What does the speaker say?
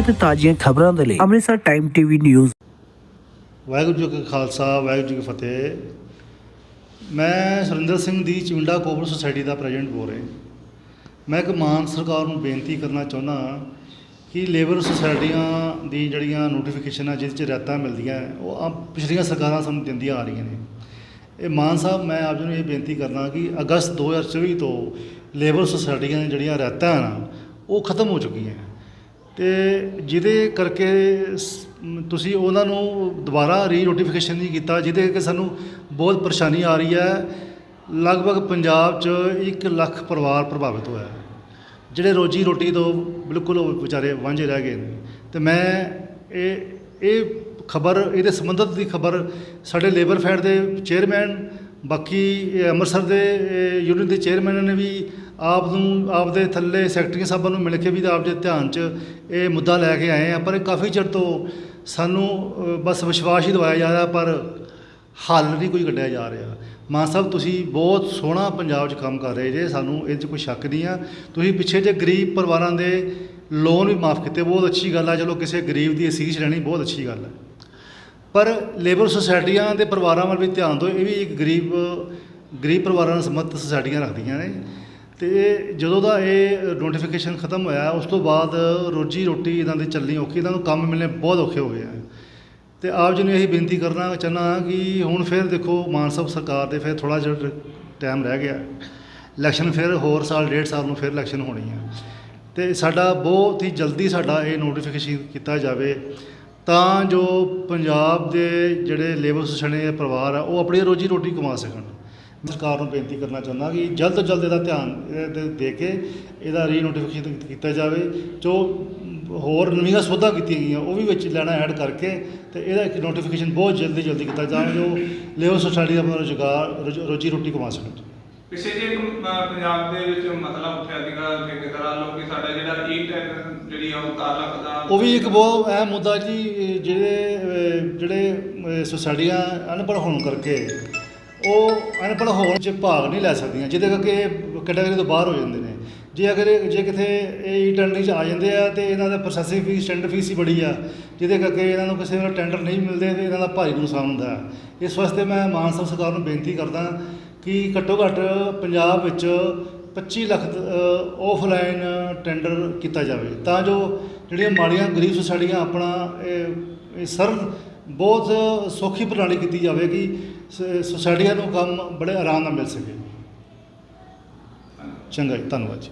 ਨਵੀਆਂ ਤੇ ਤਾਜ਼ੀਆਂ ਖਬਰਾਂ ਦੇ ਲਈ Amritsar time TV news Waheguru ji ਕਾ ਖਾਲਸਾ, ਵਾਹਿਗੁਰੂ ਜੀ ਕੀ ਫਤਿਹ। ਮੈਂ ਸੁਰਿੰਦਰ ਸਿੰਘ ਦੀ ਚਿੰਡਾ ਕੋਪਰ ਸੁਸਾਇਟੀ ਦਾ ਪ੍ਰੈਜ਼ੀਡੈਂਟ ਬੋਲ ਰਿਹਾ ਮੈਂ ਇੱਕ ਮਾਨ ਸਰਕਾਰ ਨੂੰ ਬੇਨਤੀ ਕਰਨਾ ਚਾਹੁੰਦਾ ਕਿ ਲੇਬਰ ਸੁਸਾਇਟੀਆਂ ਦੀ ਜਿਹੜੀਆਂ ਨੋਟੀਫਿਕੇਸ਼ਨ ਆ, ਜਿਹਦੇ 'ਚ ਰੈਤਾਂ ਮਿਲਦੀਆਂ, ਉਹ ਆਮ ਪਿਛਲੀਆਂ ਸਰਕਾਰਾਂ ਸਾਨੂੰ ਦਿੰਦੀਆਂ ਆ ਰਹੀਆਂ ਨੇ। ਇਹ ਮਾਨ ਸਾਹਿਬ, ਮੈਂ ਆਪ ਜੀ ਨੂੰ ਇਹ ਬੇਨਤੀ ਕਰਨਾ ਕਿ ਅਗਸਤ 2024 ਤੋਂ ਲੇਬਰ ਸੁਸਾਇਟੀਆਂ ਦੀਆਂ ਜਿਹੜੀਆਂ ਰੈਤਾਂ ਹਨ, ਉਹ ਖਤਮ ਹੋ ਚੁੱਕੀਆਂ। ਤੇ ਜਿਹਦੇ ਕਰਕੇ ਸ- ਮ, ਤੁਸੀਂ ਉਹਨਾਂ ਨੂੰ ਦੁਬਾਰਾ ਰੀ ਨੋਟੀਫਿਕੇਸ਼ਨ ਨਹੀਂ ਕੀਤਾ ਜਿਹਦੇ ਕਰਕੇ ਸਾਨੂੰ ਬਹੁਤ ਪਰੇਸ਼ਾਨੀ ਆ ਰਹੀ ਹੈ। ਲਗਭਗ ਪੰਜਾਬ 'ਚ 1 ਲੱਖ ਪਰਿਵਾਰ ਪ੍ਰਭਾਵਿਤ ਹੋਇਆ ਹੈ। ਜਿਹੜੇ ਰੋਜੀ ਰੋਟੀ ਤੋਂ ਬਿਲਕੁਲ ਉਹ ਵਿਚਾਰੇ ਵਾਂਝੇ ਰਹਿ ਗਏ ਨੇ। ਤੇ ਮੈਂ ਇਹ ਇਹ ਖਬਰ ਇਹਦੇ ਸੰਬੰਧਿਤ ਦੀ ਖਬਰ ਸਾਡੇ ਲੇਬਰ ਫੈਡ ਦੇ ਚੇਅਰਮੈਨ ਬਾਕੀ ਅੰਮ੍ਰਿਤਸਰ ਦੇ ਯੂਨੀਅਨ ਦੇ ਚੇਅਰਮੈਨ ਨੇ ਵੀ ਆਪ ਨੂੰ ਆਪ ਦੇ ਥੱਲੇ ਸੈਕਟਰੀ ਸਾਹਿਬਾਂ ਨੂੰ ਮਿਲ ਕੇ ਵੀ ਆਪ ਦੇ ਧਿਆਨ 'ਚ ਇਹ ਮੁੱਦਾ ਲੈ ਕੇ ਆਏ ਆ, ਪਰ ਇਹ ਕਾਫੀ ਚਿਰ ਤੋਂ ਸਾਨੂੰ ਬਸ ਵਿਸ਼ਵਾਸ ਹੀ ਦਵਾਇਆ ਜਾ ਰਿਹਾ, ਪਰ ਹੱਲ ਨਹੀਂ ਕੋਈ ਕੱਢਿਆ ਜਾ ਰਿਹਾ। ਮਾਨ ਸਾਹਿਬ, ਤੁਸੀਂ ਬਹੁਤ ਸੋਹਣਾ ਪੰਜਾਬ 'ਚ ਕੰਮ ਕਰ ਰਹੇ ਜੇ, ਸਾਨੂੰ ਇਹ 'ਚ ਕੋਈ ਸ਼ੱਕ ਨਹੀਂ ਆ। ਤੁਸੀਂ ਪਿੱਛੇ ਜੇ ਗਰੀਬ ਪਰਿਵਾਰਾਂ ਦੇ ਲੋਨ ਵੀ ਮਾਫ ਕੀਤੇ, ਬਹੁਤ ਅੱਛੀ ਗੱਲ ਆ, ਚਲੋ ਕਿਸੇ ਗਰੀਬ ਦੀ ਅਸੀਸ ਲੈਣੀ, ਬਹੁਤ ਅੱਛੀ ਗੱਲ ਹੈ ਪਰ ਲੇਬਰ ਸੁਸਾਇਟੀਆਂ ਦੇ ਪਰਿਵਾਰਾਂ ਵੱਲ ਵੀ ਧਿਆਨ ਦਿਓ, ਇਹ ਵੀ ਇੱਕ ਗਰੀਬ ਗਰੀਬ ਪਰਿਵਾਰਾਂ ਨਾਲ ਸੰਬੰਧਿਤ ਸੁਸਾਇਟੀਆਂ ਰੱਖਦੀਆਂ ਨੇ। ਤੇ ਜਦੋਂ ਦਾ ਇਹ ਨੋਟੀਫਿਕੇਸ਼ਨ ਖਤਮ ਹੋਇਆ, ਉਸ ਤੋਂ ਬਾਅਦ ਰੋਜੀ ਰੋਟੀ ਇਹਨਾਂ ਦੀ ਚੱਲਣੀ ਔਖੀ ਇਹਨਾਂ ਨੂੰ ਕੰਮ ਮਿਲਣੇ ਬਹੁਤ ਔਖੇ ਹੋ ਗਏ ਆ। ਤੇ ਆਪ ਜੀ ਨੂੰ ਇਹੀ ਬੇਨਤੀ ਕਰਨਾ, ਚਾਹੁੰਦਾ ਕਿ ਹੁਣ ਫਿਰ ਦੇਖੋ ਮਾਨ ਸਾਹਿਬ ਸਰਕਾਰ ਦੇ ਫਿਰ ਥੋੜਾ ਜਿਹਾ ਟਾਈਮ ਰਹਿ ਗਿਆ। ਇਲੈਕਸ਼ਨ ਫਿਰ ਹੋਰ ਸਾਲ, ਡੇਢ ਸਾਲ ਨੂੰ ਫਿਰ ਇਲੈਕਸ਼ਨ ਹੋਣੀ ਹੈ ਤੇ ਸਾਡਾ ਬਹੁਤ ਹੀ ਜਲਦੀ ਸਾਡਾ ਇਹ ਨੋਟੀਫਿਕੇਸ਼ਨ ਕੀਤਾ ਜਾਵੇ। ਤਾਂ ਜੋ ਪੰਜਾਬ ਦੇ ਜਿਹੜੇ ਲੇਬਰ ਸੁਸਾਇਟੀ ਦੇ ਪਰਿਵਾਰ ਆ, ਉਹ ਆਪਣੀ ਰੋਜੀ ਰੋਟੀ ਕਮਾ ਸਕਣ। ਸਰਕਾਰ ਨੂੰ ਬੇਨਤੀ ਕਰਨਾ ਚਾਹੁੰਦਾ ਕਿ ਜਲਦ ਤੋਂ ਜਲਦ ਇਹਦਾ ਧਿਆਨ, ਇਹਦੇ ਦੇ ਕੇ ਇਹਦਾ ਰੀ ਨੋਟੀਫਿਕੇਸ਼ਨ ਕੀਤਾ ਜਾਵੇ। ਜੋ ਹੋਰ ਨਵੀਆਂ ਸੋਧਾਂ ਕੀਤੀਆਂ ਗਈਆਂ, ਉਹ ਵੀ ਵਿੱਚ ਲੈਣਾ ਐਡ ਕਰਕੇ ਤੇ ਇਹਦਾ ਇੱਕ ਨੋਟੀਫਿਕੇਸ਼ਨ ਬਹੁਤ ਜਲਦੀ ਜਲਦੀ ਕੀਤਾ ਜਾਵੇ ਜੋ ਲੇਬਰ ਸੋਸਾਇਟੀ ਦਾ ਆਪਣਾ ਰੁਜ਼ਗਾਰ ਰੋਜ- ਰੋਜੀ ਰੋਟੀ ਕਮਾ ਸਕਣ। ਪਿਛੇ ਜੇ ਪੰਜਾਬ ਦੇ ਵਿੱਚ ਮਸਲਾ ਉੱਠਿਆ ਸੀਗਾ ਠੇਕੇਦਾਰਾਂ ਵੱਲੋਂ ਕਿ ਸਾਡਾ ਜਿਹੜਾ ਈ ਟੈਕ ਜਿਹੜੀ ਆ ਉਹ ਵੀ ਇੱਕ ਬਹੁਤ ਅਹਿਮ ਮੁੱਦਾ ਜੀ ਇਹ ਜਿਹੜੇ ਅਹ, ਜਿਹੜੇ ਅਹ, ਸੁਸਾਇਟੀਆਂ ਅਨਪੜ੍ਹ ਹੋਣ ਕਰਕੇ ਉਹ ਅਨਪੜ੍ਹ ਹੋਣ 'ਚ ਭਾਗ ਨਹੀਂ ਲੈ ਸਕਦੀਆਂ ਜਿਹਦੇ ਕਰਕੇ ਇਹ ਕੈਟਾਗਰੀ ਤੋਂ ਬਾਹਰ ਹੋ ਜਾਂਦੇ ਨੇ। ਜੇ ਅਗਰ ਇਹ- ਜੇ ਕਿਤੇ ਇਹ e ਟੈਂਡਰਿੰਗ 'ਚ ਆ ਜਾਂਦੇ ਆ ਤੇ ਇਹਨਾਂ ਦਾ ਪ੍ਰੋਸੈਸਿੰਗ ਫੀਸ ਟੈਂਡਰ ਫੀਸ ਹੀ ਬੜੀ ਆ ਜਿਹਦੇ ਕਰਕੇ ਇਹਨਾਂ ਨੂੰ ਕਿਸੇ ਵੇਲੇ ਟੈਂਡਰ ਨਹੀਂ ਮਿਲਦੇ ਤੇ ਇਹਨਾਂ ਦਾ ਭਾਰੀ ਨੁਕਸਾਨ ਹੁੰਦਾ ਹੈ। ਇਸ ਵਾਸਤੇ ਮੈਂ ਮਾਨ ਸਾਹਿਬ ਸਰਕਾਰ ਨੂੰ ਬੇਨਤੀ ਕਰਦਾ ਕਿ ਘੱਟੋ ਘੱਟ ਪੰਜਾਬ ਵਿੱਚ 25 ਲੱਖ ਆਫਲਾਈਨ ਟੈਂਡਰ ਕੀਤਾ ਜਾਵੇ। ਤਾਂ ਜੋ ਜਿਹੜੀਆਂ ਮਾੜੀਆਂ, ਗਰੀਬ ਸੁਸਾਇਟੀਆਂ ਆਪਣਾ ਇਹ ਇਹ ਬਹੁਤ ਸੌਖੀ ਪ੍ਰਣਾਲੀ ਕੀਤੀ ਜਾਵੇ ਕਿ ਸ- ਸੁਸਾਇਟੀਆਂ ਨੂੰ ਕੰਮ ਬੜੇ ਆਰਾਮ ਨਾਲ ਮਿਲ ਸਕੇ। ਚੰਗਾ ਜੀ, ਧੰਨਵਾਦ ਜੀ।